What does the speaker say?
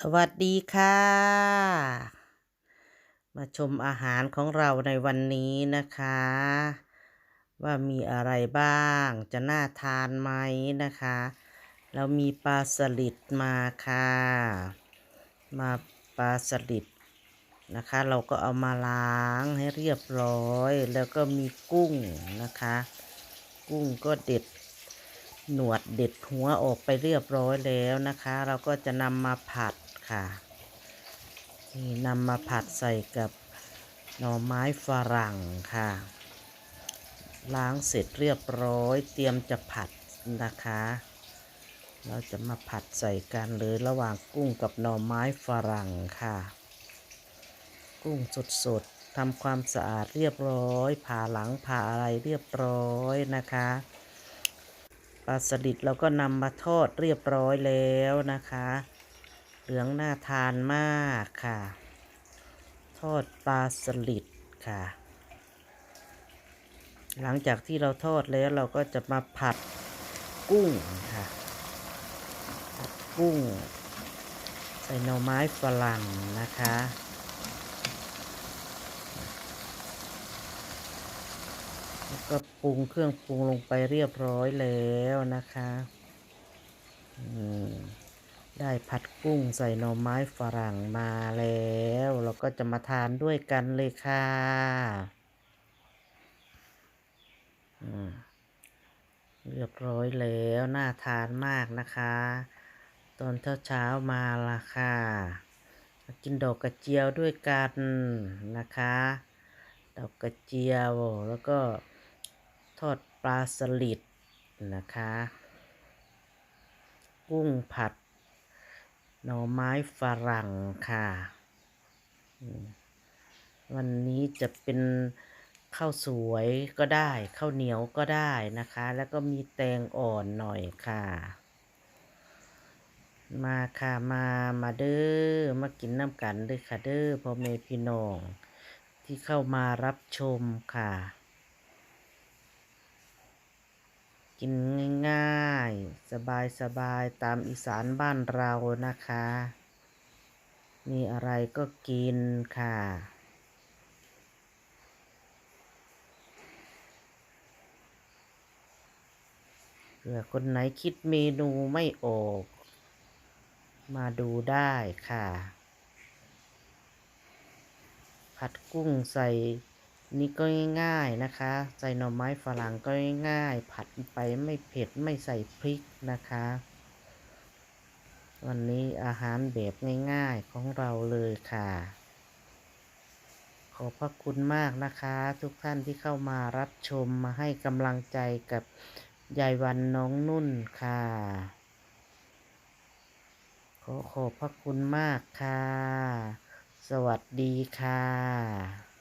สวัสดีค่ะ มาชมอาหารของเราในวันนี้นะคะ ว่ามีอะไรบ้าง จะน่าทานไหมนะคะเรามีปลาสลิดมาค่ะ มาปลาสลิดนะคะ เราก็เอามาล้างให้เรียบร้อย แล้วก็มีกุ้งนะคะ กุ้งก็เด็ดหนวดเด็ดหัวออกไปเรียบร้อยแล้วนะคะ เราก็จะนำมาผัด ค่ะนี่นำมาผัดใส่กับหน่อไม้ฝรั่งค่ะ ล้างเสร็จเรียบร้อย เตรียมจะผัดนะคะ เราจะมาผัดใส่กันเลยระหว่างกุ้งกับหน่อไม้ฝรั่งค่ะ กุ้งสดๆทำความสะอาดเรียบร้อย ผ่าหลังผ่าอะไรเรียบร้อยนะคะปลาสลิดเราก็นำมาทอดเรียบร้อยแล้วนะคะ เหลืองน่าทานมากค่ะ ทอดปลาสลิดค่ะ หลังจากที่เราทอดแล้วเราก็จะมาผัดกุ้งค่ะผัดกุ้ง ใส่หน่อไม้ฝรั่งนะคะแล้วก็ปรุงเครื่องปรุงลงไปเรียบร้อยแล้วนะคะ อืม ได้ผัดกุ้งใส่หน่อไม้ฝรั่งมาแล้ว เราก็จะมาทานด้วยกันเลยค่ะอืมเรียบร้อยแล้วน่าทานมากนะคะ ตอนเช้าเช้ามาละค่ะ กินดอกกระเจียวด้วยกันนะคะ ดอกกระเจียวแล้วก็ทอดปลาสลิดนะคะ กุ้งผัด หน่อไม้ฝรั่งค่ะ วันนี้จะเป็นข้าวสวยก็ได้ข้าวเหนียวก็ได้นะคะ แล้วก็มีแตงอ่อนหน่อยค่ะ มาค่ะมามาเด้อมากินน้ำกันเด้อค่ะเด้อพ่อแม่พี่น้อง ที่เข้ามารับชมค่ะ กินง่ายๆ สบายๆตามอีสานบ้านเรานะคะ มีอะไรก็กินค่ะ เผื่อคนไหนคิดเมนูไม่ออก มาดูได้ค่ะ ผัดกุ้งใส่ นี่ก็ง่ายๆนะคะใส่หน่อไม้ฝรั่งก็ง่ายๆผัดไปไม่เผ็ดไม่ใส่พริกนะคะ วันนี้อาหารแบบง่ายๆของเราเลยค่ะ ขอบพระคุณมากนะคะ ทุกท่านที่เข้ามารับชมมาให้กำลังใจกับยายวันน้องนุ่นค่ะ ขอขอบพระคุณมากค่ะ สวัสดีค่ะ